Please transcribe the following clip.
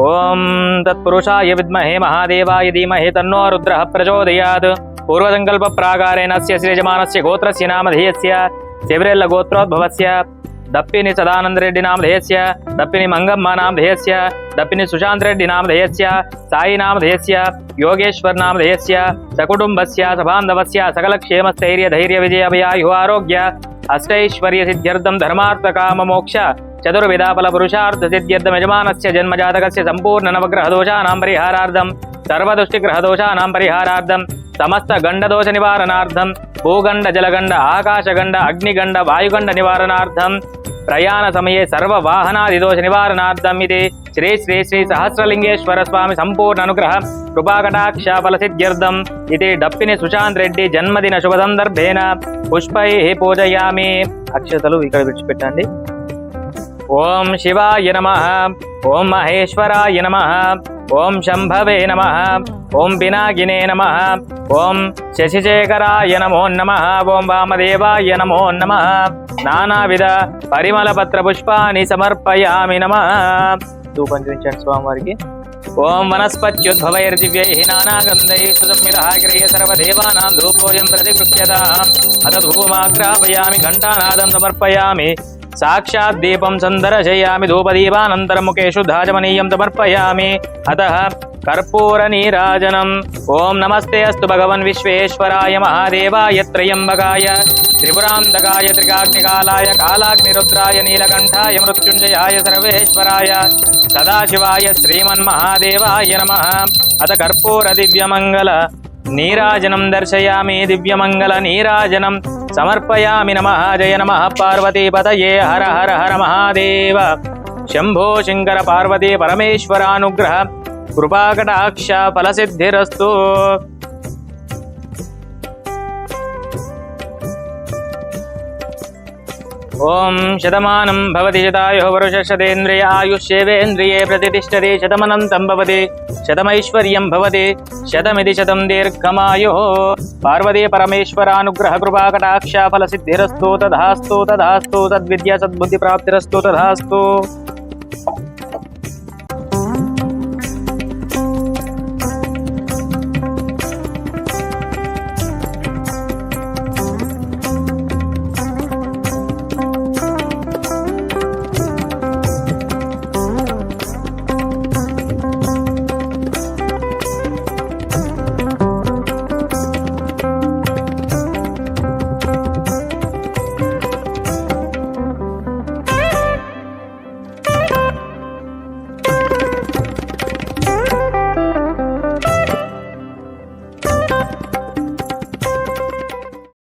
ओम तत्पुरुषाय विद्महे महादेवाय धीमहे तन्नो रुद्रः प्रचोदयात्। पूर्वसङ्कल्प प्राकारेण से सृजमानस्य गोत्रस्य नामधेयस्य शिबिरेल्ल गोत्रोद्भवस्य दप्पिनि मंगम्मा नामधेयस्य दप्पिनि मङ्गम्मा सुशांत रेड्डी सुशान्तरेड्डि नामधेयस्य साई नामधेयस्य योगेश्वर नामधेयस्य धैर्य विजय अभियायु आरोग्य, अष्टैश्वर्यसिद्ध्यर्थं धर्मार्थकाममोक्ष చతుర్విధాఫల పురుషార్థ సిద్ధ్యర్థం యజమానస్య జన్మజాతకస్య సంపూర్ణ నవగ్రహ దోషానాం పరిహారార్థం సర్వదృష్టి గ్రహ దోషానాం పరిహారార్థం సమస్త గండ దోష నివారణార్థం భూగండ జలగండ ఆకాశగండ అగ్నిగండ వాయుగండ నివారణార్థం ప్రయాణ సమయే సర్వ వాహనాది దోష నివారణార్థం ఇది శ్రీ శ్రీ శ్రీ సహస్రలింగేశ్వర స్వామి సంపూర్ణ అనుగ్రహ కృపాకటాక్ష ఫల సిద్ధ్యర్థం ఇది డప్పిని సుశాంత్ రెడ్డి జన్మదిన శుభ సందర్భేన పుష్పై పూజయామి అక్షతలు ఇక్కడ విడిచిపెట్టండి। ఓం శివాయ నమ ఓం మహేశ్వరాయ నమ ఓం శంభవే నమ ఓం పినాకినే నమ ఓం శశిశేఖరాయ నమో నమ ఓం వామదేవాయ నమో నమ. నానావిధ పరిమళపత్ర పుష్పాన్ని సమర్పయామి నమ. ధూపం చూపించండి స్వామివారికి. ఓం వనస్పత్యుద్భవైర్దివ్యై నానాగంధై సుసంవిధ గిరియ సర్వదేవానాం ధూపోయం ప్రతిగృహ్యతాం అత ధూమాగ్రాపయామి ఘంటానాదం సమర్పయామి. సాక్షాత్ దీపం సందర్శయామి ధూపదీపానంతరం ముఖే శుద్ధాచమనీయం సమర్పయామి అత కర్పూర నీరాజనం ఓం నమస్తే అస్తు భగవన్ విశ్వేశ్వరాయ మహాదేవాయ త్రయంబకాయ త్రిపురాంతకాయ త్రికాగ్నికాలాయ కాలాగ్నిరుద్రాయ నీలకంఠాయ మృత్యుంజయాయ సర్వేశ్వరాయ సదాశివాయ శ్రీమన్మహాదేవాయ నమ అత కర్పూర దివ్యమంగళ నీరాజనం దర్శయామి దివ్యమంగళ నీరాజనం సమర్పయామి నమ జయ నమ పార్వతీపతయే హర హర హర మహాదేవ. శంభో శంకర పార్వతీ పరమేశ్వరానుగ్రహ కృపాకటాక్ష ఫలసిద్ధిరస్తు. ओम ॐ शतमानं भवति शतायुः वरुषशतेन्द्रिय आयुष्येवेन्द्रिये प्रतिष्ठते, शतमनन्तं भवति, शतमैश्वर्यं भवति, शतमिति शतं दीर्घमायुः। पार्वती सिद्धिस्तु तथास्तु तथास्तु, तद्विद्या सद्बुद्धिप्राप्तिरस्तु, तथास्तु।